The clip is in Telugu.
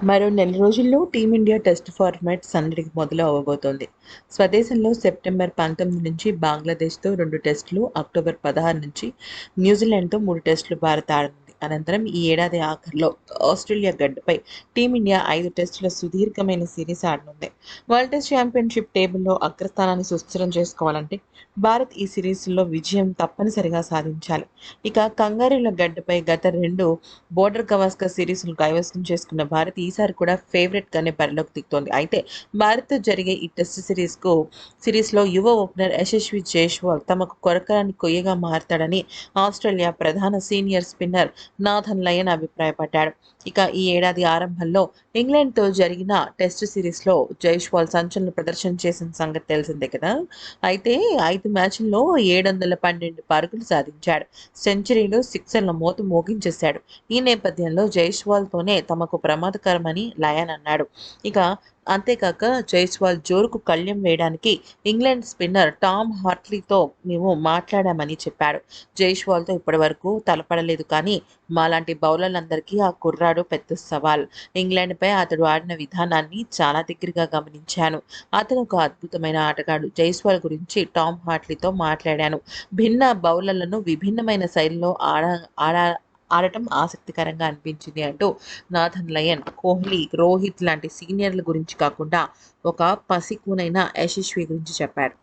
మరో నెల రోజుల్లో టీమిండియా టెస్ట్ ఫార్మాట్ సందడికి మొదలు అవ్వబోతోంది స్వదేశంలో సెప్టెంబర్ పంతొమ్మిది నుంచి బంగ్లాదేశ్తో రెండు టెస్టులు అక్టోబర్ పదహారు నుంచి న్యూజిలాండ్తో మూడు టెస్టులు భారత్ ఆడనుంది అనంతరం ఈ ఏడాది ఆఖరిలో ఆస్ట్రేలియా గడ్డపై టీమిండియా ఐదు టెస్టుల సుదీర్ఘమైన సిరీస్ ఆడనుంది. వరల్డ్ టెస్ట్ ఛాంపియన్షిప్ టేబుల్లో అగ్రస్థానాన్ని సుస్థిరం చేసుకోవాలంటే భారత్ ఈ సిరీస్లో విజయం తప్పనిసరిగా సాధించాలి. ఇక కంగారుల గడ్డపై గత రెండు బోర్డర్ గవాస్కర్ సిరీస్ను కైవసం చేసుకున్న భారత్ ఈసారి కూడా ఫేవరెట్గానే పరిలోకి దిగుతోంది అయితే భారత్తో జరిగే ఈ టెస్ట్ సిరీస్కు సిరీస్లో యువ ఓపెనర్ యశస్వి జైస్వాల్ తమకు కొరకరాన్ని కొయ్యగా మారతాడని ఆస్ట్రేలియా ప్రధాన సీనియర్ స్పిన్నర్ నాథన్ లయన్ అభిప్రాయపడ్డాడు. ఇక ఈ ఏడాది ఆరంభంలో ఇంగ్లాండ్తో జరిగిన టెస్ట్ సిరీస్లో జైష్వాల్ సంచలన ప్రదర్శన చేసిన సంగతి తెలిసిందే కదా. అయితే ఐదు మ్యాచ్ల్లో ఏడు వందల పన్నెండు పరుగులు సాధించాడు. సెంచరీలు సిక్సర్ల మోతు మోగించేశాడు. ఈ నేపథ్యంలో జైష్వాల్తోనే తమకు ప్రమాదకరమని లయన్ అన్నాడు. ఇక అంతేకాక జైస్వాల్ జోరుకు కళ్యం వేయడానికి ఇంగ్లాండ్ స్పిన్నర్ టామ్ హార్ట్లీతో మేము మాట్లాడామని చెప్పాడు. జైస్వాల్తో ఇప్పటివరకు తలపడలేదు కానీ మాలాంటి బౌలర్లందరికీ ఆ కుర్రాడు పెద్ద సవాల్. ఇంగ్లాండ్పై అతడు ఆడిన విధానాన్ని చాలా దగ్గరగా గమనించాను. అతను ఒక అద్భుతమైన ఆటగాడు. జైస్వాల్ గురించి టామ్ హార్ట్లీతో మాట్లాడాను. భిన్న బౌలర్లను విభిన్నమైన శైలిలో ఆడ ఆడ ఆడటం ఆసక్తికరంగా అనిపించింది అంటూ నాథన్ లయన్ కోహ్లీ రోహిత్ లాంటి సీనియర్ల గురించి కాకుండా ఒక పసికూనైన యశస్వి గురించి చెప్పారు.